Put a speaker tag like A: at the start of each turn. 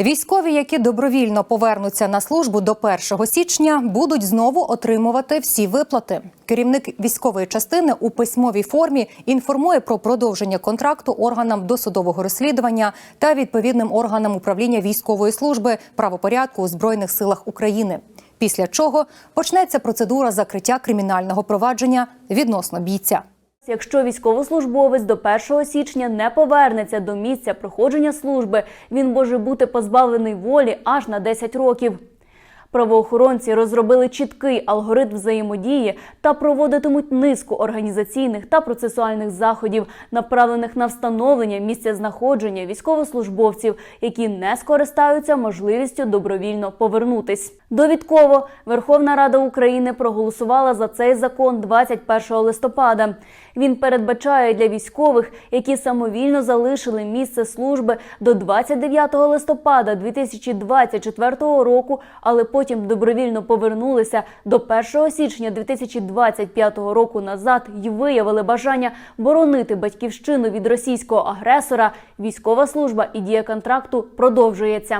A: Військові, які добровільно повернуться на службу до 1 січня, будуть знову отримувати всі виплати. Керівник військової частини у письмовій формі інформує про продовження контракту органам досудового розслідування та відповідним органам управління військової служби правопорядку у збройних силах України. Після чого почнеться процедура закриття кримінального провадження відносно бійця.
B: Якщо військовослужбовець до 1 січня не повернеться до місця проходження служби, він може бути позбавлений волі аж на 10 років. Правоохоронці розробили чіткий алгоритм взаємодії та проводитимуть низку організаційних та процесуальних заходів, направлених на встановлення місця знаходження військовослужбовців, які не скористаються можливістю добровільно повернутись. Довідково Верховна Рада України проголосувала за цей закон 21 листопада. Він передбачає для військових, які самовільно залишили місце служби до 29 листопада 2024 року, але потім добровільно повернулися до 1 січня 2025 року назад і виявили бажання боронити батьківщину від російського агресора. Військова служба і дія контракту продовжується.